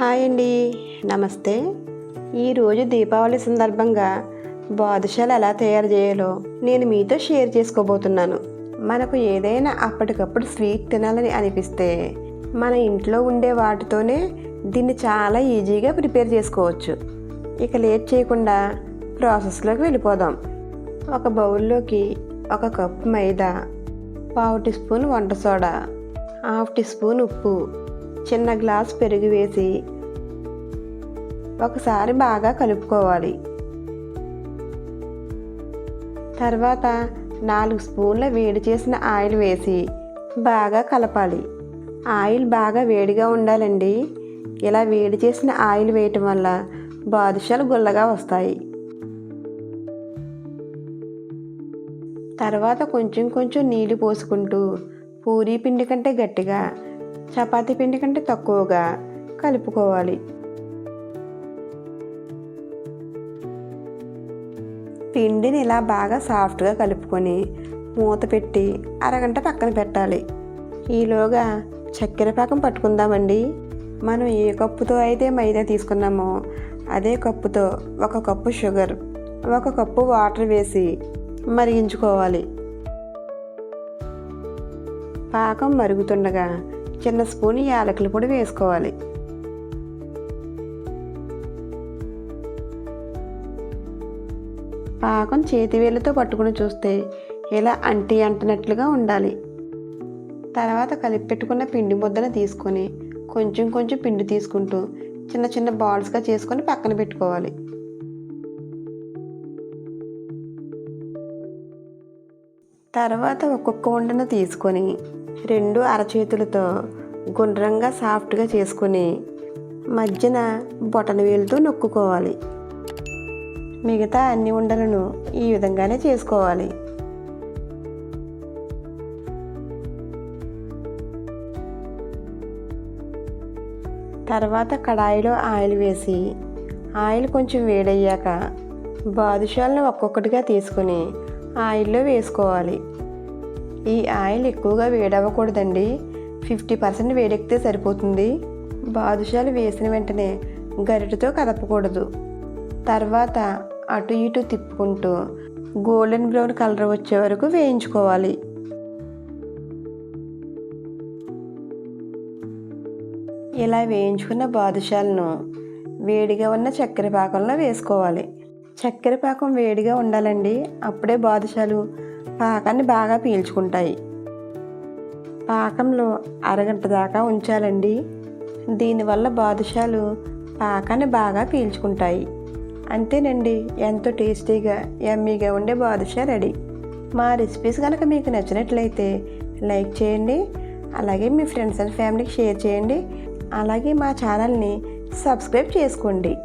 Hi అండి. నమస్తే. ఈరోజు దీపావళి సందర్భంగా బాదుషాలు ఎలా తయారు చేయాలో నేను మీతో షేర్ చేసుకోబోతున్నాను. మనకు ఏదైనా అప్పటికప్పుడు స్వీట్ తినాలని అనిపిస్తే మన ఇంట్లో ఉండే వాటితోనే దీన్ని చాలా ఈజీగా ప్రిపేర్ చేసుకోవచ్చు. ఇక లేట్ చేయకుండా ప్రాసెస్లోకి వెళ్ళిపోదాం. ఒక బౌల్లోకి ఒక కప్పు మైదా పావు టీ స్పూన్ వంట సోడా హాఫ్ టీ స్పూన్ ఉప్పు చిన్న గ్లాస్ పెరుగు వేసి ఒకసారి బాగా కలుపుకోవాలి. తర్వాత నాలుగు స్పూన్ల వేడి చేసిన ఆయిల్ వేసి బాగా కలపాలి. ఆయిల్ బాగా వేడిగా ఉండాలండి. ఇలా వేడి చేసిన ఆయిల్ వేయటం వల్ల బాదుషాలు గుల్లగా వస్తాయి. తర్వాత కొంచెం కొంచెం నీళ్ళు పోసుకుంటూ పూరీ పిండి కంటే గట్టిగా చపాతీ పిండి కంటే తక్కువగా కలుపుకోవాలి. పిండిని ఇలా బాగా సాఫ్ట్గా కలుపుకొని మూత పెట్టి అరగంట పక్కన పెట్టాలి. ఈలోగా చక్కెర పాకం పట్టుకుందామండి. మనం ఏ కప్పుతో అయితే మైదా తీసుకున్నామో అదే కప్పుతో ఒక కప్పు షుగర్ ఒక కప్పు వాటర్ వేసి మరిగించుకోవాలి. పాకం మరుగుతుండగా చిన్న స్పూన్ యాలకుల పొడి వేసుకోవాలి. పాకం చేతి వేళ్ళతో పట్టుకుని చూస్తే ఇలా అంటి అంటనట్లుగా ఉండాలి. తర్వాత కలిపి పెట్టుకున్న పిండి ముద్దను తీసుకొని కొంచెం కొంచెం పిండి తీసుకుంటూ చిన్న చిన్న బాల్స్గా చేసుకొని పక్కన పెట్టుకోవాలి. తర్వాత ఒక్కొక్క వండను తీసుకొని రెండు అరచేతులతో గుండ్రంగా సాఫ్ట్గా చేసుకొని మధ్యన బొటన వేలుతో నొక్కుకోవాలి. మిగతా అన్ని ఉండలను ఈ విధంగానే చేసుకోవాలి. తర్వాత కడాయిలో ఆయిల్ వేసి ఆయిల్ కొంచెం వేడయ్యాక బాదుషాలను ఒక్కొక్కటిగా తీసుకొని ఆయిల్లో వేసుకోవాలి. ఈ ఆయిల్ ఎక్కువగా వేడవ్వకూడదండి. ఫిఫ్టీ పర్సెంట్ వేడెక్కితే సరిపోతుంది. బాదుషాలు వేసిన వెంటనే గరిటతో కదపకూడదు. తర్వాత అటు ఇటు తిప్పుకుంటూ గోల్డెన్ బ్రౌన్ కలర్ వచ్చే వరకు వేయించుకోవాలి. ఇలా వేయించుకున్న బాదుషాలను వేడిగా ఉన్న చక్కెర పాకంలో వేసుకోవాలి. చక్కెర పాకం వేడిగా ఉండాలండి. అప్పుడే బాదుషాలు పాకాన్ని బాగా పీల్చుకుంటాయి. పాకంలో అరగంట దాకా ఉంచాలండి. దీనివల్ల బాదుషాలు పాకాన్ని బాగా పీల్చుకుంటాయి. అంతేనండి ఎంతో టేస్టీగా యమ్మీగా ఉండే బాదుషా రెడీ. మా రెసిపీస్ కనుక మీకు నచ్చినట్లయితే లైక్ చేయండి అలాగే మీ ఫ్రెండ్స్ అండ్ ఫ్యామిలీకి షేర్ చేయండి అలాగే మా ఛానల్ని సబ్స్క్రైబ్ చేసుకోండి.